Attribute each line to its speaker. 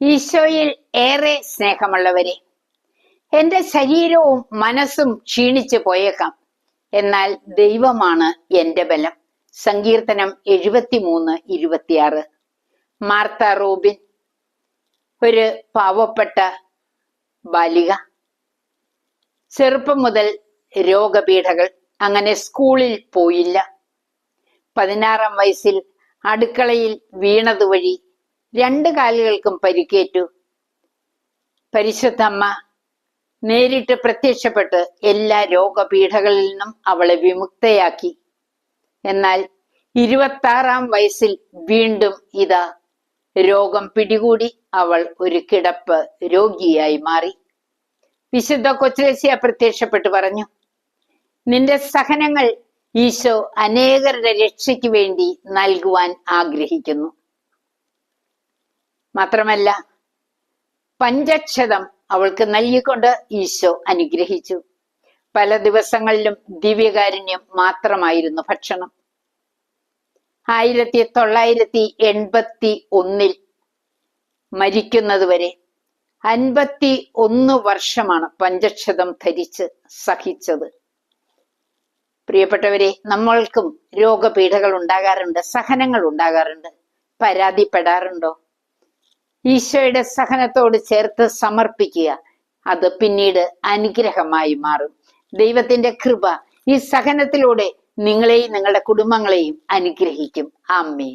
Speaker 1: ഈശോയിൽ ഏറെ സ്നേഹമുള്ളവരെ എന്റെ ശരീരവും മനസ്സും ക്ഷീണിച്ചു പോയേക്കാം. എന്നാൽ ദൈവമാണ് എന്റെ ബലം. സങ്കീർത്തനം എഴുപത്തി മൂന്ന് ഇരുപത്തിയാറ്. മാർത്ത റൂബിൻ ഒരു പാവപ്പെട്ട ബാലിക. ചെറുപ്പം മുതൽ രോഗപീഠകൾ അങ്ങനെ സ്കൂളിൽ പോയില്ല. പതിനാറാം വയസ്സിൽ അടുക്കളയിൽ വീണതുവഴി രണ്ട് കാലുകൾക്കും പരിക്കേറ്റു. പരിശുദ്ധമ്മ നേരിട്ട് പ്രത്യക്ഷപ്പെട്ട് എല്ലാ രോഗപീഠകളിൽ നിന്നും അവളെ വിമുക്തയാക്കി. എന്നാൽ ഇരുപത്താറാം വയസ്സിൽ വീണ്ടും ഇതാ രോഗം പിടികൂടി അവൾ ഒരു കിടപ്പ് രോഗിയായി മാറി. വിശുദ്ധ കൊച്ചുലസിയ പ്രത്യക്ഷപ്പെട്ട് പറഞ്ഞു നിന്റെ സഹനങ്ങൾ ഈശോ അനേകരുടെ രക്ഷയ്ക്ക് വേണ്ടി നൽകുവാൻ ആഗ്രഹിക്കുന്നു. മാത്രമല്ല പഞ്ചക്ഷതം അവൾക്ക് നൽകിക്കൊണ്ട് ഈശോ അനുഗ്രഹിച്ചു. പല ദിവസങ്ങളിലും ദിവ്യകാരുണ്യം മാത്രമായിരുന്നു ഭക്ഷണം. ആയിരത്തി തൊള്ളായിരത്തി എൺപത്തി ഒന്നിൽ മരിക്കുന്നതുവരെ അൻപത്തി ഒന്ന് വർഷമാണ് പഞ്ചക്ഷതം ധരിച്ച് സഹിച്ചത്. പ്രിയപ്പെട്ടവരെ നമ്മൾക്കും രോഗപീഠകൾ ഉണ്ടാകാറുണ്ട് സഹനങ്ങൾ ഉണ്ടാകാറുണ്ട്. പരാതിപ്പെടാറുണ്ടോ? ഈശോയുടെ സഹനത്തോട് ചേർത്ത് സമർപ്പിക്കുക. അത് പിന്നീട് അനുഗ്രഹമായി മാറും. ദൈവത്തിന്റെ കൃപ ഈ സഹനത്തിലൂടെ നിങ്ങളെയും നിങ്ങളുടെ കുടുംബങ്ങളെയും അനുഗ്രഹിക്കും. ആമേ